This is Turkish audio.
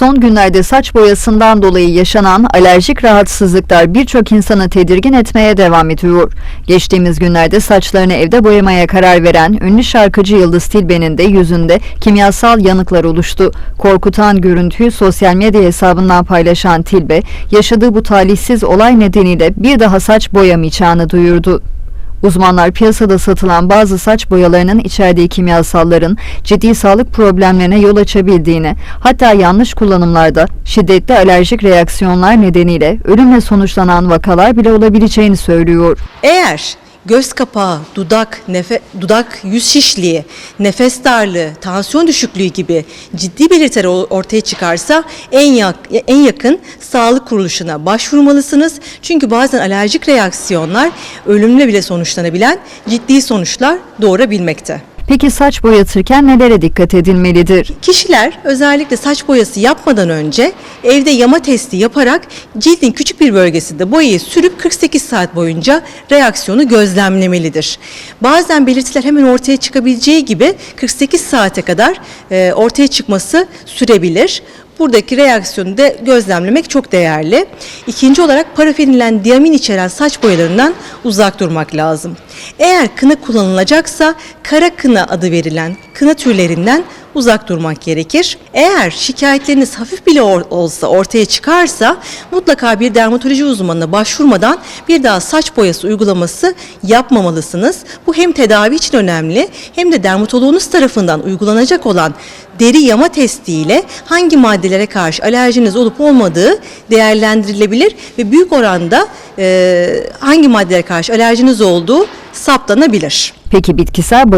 Son günlerde saç boyasından dolayı yaşanan alerjik rahatsızlıklar birçok insanı tedirgin etmeye devam ediyor. Geçtiğimiz günlerde saçlarını evde boyamaya karar veren ünlü şarkıcı Yıldız Tilbe'nin de yüzünde kimyasal yanıklar oluştu. Korkutan görüntüyü sosyal medya hesabından paylaşan Tilbe, yaşadığı bu talihsiz olay nedeniyle bir daha saç boyamayacağını duyurdu. Uzmanlar piyasada satılan bazı saç boyalarının içerdiği kimyasalların ciddi sağlık problemlerine yol açabildiğini, hatta yanlış kullanımlarda şiddetli alerjik reaksiyonlar nedeniyle ölümle sonuçlanan vakalar bile olabileceğini söylüyor. Eğer göz kapağı, dudak, nefe, dudak yüz şişliği, nefes darlığı, tansiyon düşüklüğü gibi ciddi belirtiler ortaya çıkarsa en, yak, en yakın sağlık kuruluşuna başvurmalısınız. Çünkü bazen alerjik reaksiyonlar ölümle bile sonuçlanabilen ciddi sonuçlar doğurabilmekte. Peki saç boyatırken nelere dikkat edilmelidir? Kişiler özellikle saç boyası yapmadan önce evde yama testi yaparak cildin küçük bir bölgesinde boyayı sürüp 48 saat boyunca reaksiyonu gözlemlemelidir. Bazen belirtiler hemen ortaya çıkabileceği gibi 48 saate kadar e, ortaya çıkması sürebilir. Buradaki reaksiyonu da gözlemlemek çok değerli. İkinci olarak parafinilen diamin içeren saç boyalarından uzak durmak lazım. Eğer kına kullanılacaksa kara kına adı verilen kına türlerinden uzak durmak gerekir. Eğer şikayetleriniz hafif bile or- olsa ortaya çıkarsa mutlaka bir dermatoloji uzmanına başvurmadan bir daha saç boyası uygulaması yapmamalısınız. Bu hem tedavi için önemli hem de dermatoloğunuz tarafından uygulanacak olan deri yama testiyle hangi maddelere karşı alerjiniz olup olmadığı değerlendirilebilir ve büyük oranda e, hangi maddelere karşı alerjiniz olduğu saptanabilir. Peki bitkisel